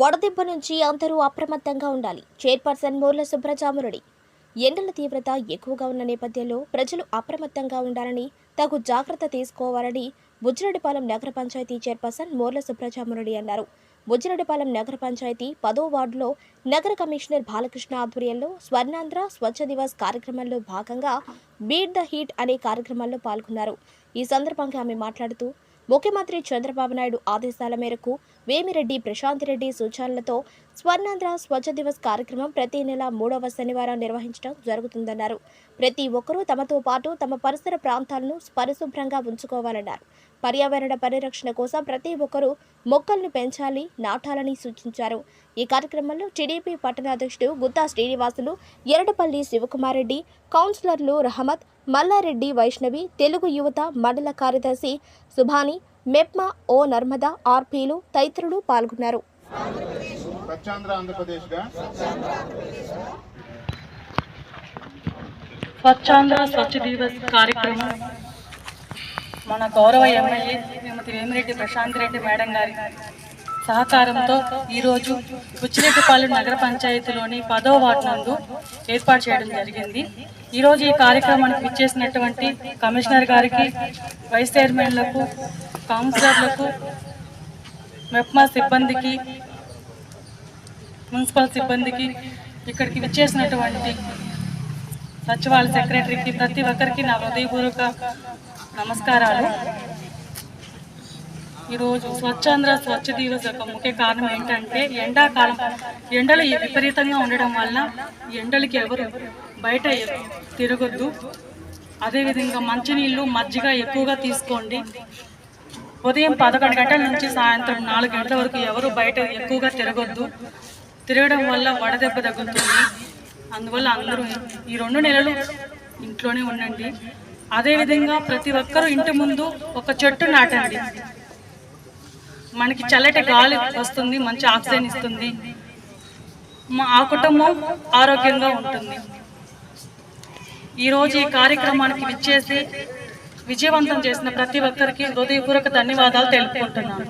వడదెబ్బ నుంచి అందరూ అప్రమత్తంగా ఉండాలి. చైర్పర్సన్ మోర్ల సుబ్రజామురడి ఎండల తీవ్రత ఎక్కువగా ఉన్న నేపథ్యంలో ప్రజలు అప్రమత్తంగా ఉండాలని తగు జాగ్రత్త తీసుకోవాలని బుజ్జిరెడ్డిపాలెం నగర పంచాయతీ చైర్పర్సన్ మోర్ల సుబ్రజామురడి అన్నారు. బుజ్జిరెడ్డిపాలెం నగర పంచాయతీ పదో వార్డులో నగర కమిషనర్ బాలకృష్ణ ఆధ్వర్యంలో స్వర్ణాంధ్ర స్వచ్ఛ దివస్ కార్యక్రమంలో భాగంగా బీట్ ద హీట్ అనే కార్యక్రమంలో పాల్గొన్నారు. ఈ సందర్భంగా ఆమె మాట్లాడుతూ ముఖ్యమంత్రి చంద్రబాబు నాయుడు ఆదేశాల మేరకు వేమిరెడ్డి ప్రశాంత్ రెడ్డి సూచనలతో స్వర్ణాంధ్ర స్వచ్ఛ దివస్ కార్యక్రమం ప్రతి నెల మూడవ శనివారం నిర్వహించడం జరుగుతుందన్నారు. ప్రతి ఒక్కరూ తమతో పాటు తమ పరిసర ప్రాంతాలను పరిశుభ్రంగా ఉంచుకోవాలన్నారు. పర్యావరణ పరిరక్షణ కోసం ప్రతి ఒక్కరూ మొక్కలను పెంచాలి నాటాలని సూచించారు. ఈ కార్యక్రమంలో టీడీపీ పట్టణాధ్యక్షుడు గుత్తా శ్రీనివాసులు ఎరడపల్లి శివకుమారెడ్డి కౌన్సిలర్లు రహమత్ మల్లారెడ్డి వైష్ణవి తెలుగు యువత మండల కార్యదర్శి సుభాని మెప్మా ఓ నర్మదా ఆర్పీలు తదితరులు పాల్గొన్నారు. స్వచ్ఛాంధ్ర స్వచ్ఛ దివస్ కార్యక్రమం. మన గౌరవ ఎమ్మెల్యే శ్రీమతి వేమిరెడ్డి ప్రశాంత్ రెడ్డి మేడం గారి సహకారంతో ఈరోజు బుచ్చిరెడ్డిపాలెం నగర పంచాయతీలోని పదో వార్డు నందు ఏర్పాటు చేయడం జరిగింది. ఈరోజు ఈ కార్యక్రమానికి ఇచ్చేసినటువంటి కమిషనర్ గారికి వైస్ చైర్మన్లకు కౌన్సిలర్లకు మెప్మా సిబ్బందికి మున్సిపల్ సిబ్బందికి ఇక్కడికి విచ్చేసినటువంటి సచివాలయ సెక్రటరీకి ప్రతి ఒక్కరికి నా హృదయపూర్వక నమస్కారాలు. ఈరోజు స్వచ్ఛాంధ్ర స్వచ్ఛ దివస్ యొక్క ముఖ్య కారణం ఏంటంటే ఎండాకాలం. ఎండలు విపరీతంగా ఉండడం వల్ల ఎండలకి ఎవరు బయట తిరగద్దు తిరగొద్దు. అదేవిధంగా మంచినీళ్ళు మజ్జిగ ఎక్కువగా తీసుకోండి. ఉదయం పదకొండు గంటల నుంచి సాయంత్రం నాలుగు గంటల వరకు ఎవరు బయట ఎక్కువగా తిరగొద్దు. తిరగడం వల్ల వడదెబ్బ తగ్గుతుంది. అందువల్ల అందరూ ఈ రెండు నెలలు ఇంట్లోనే ఉండండి. అదేవిధంగా ప్రతి ఒక్కరూ ఇంటి ముందు ఒక చెట్టు నాటండి. మనకి చల్లటి గాలి వస్తుంది మంచి ఆక్సిజన్ ఇస్తుంది. మా ఆ కుటుంబం ఆరోగ్యంగా ఉంటుంది. ఈరోజు ఈ కార్యక్రమానికి విచ్చేసి విజయవంతం చేసిన ప్రతి ఒక్కరికి హృదయపూర్వక ధన్యవాదాలు తెలుపుకుంటున్నాను.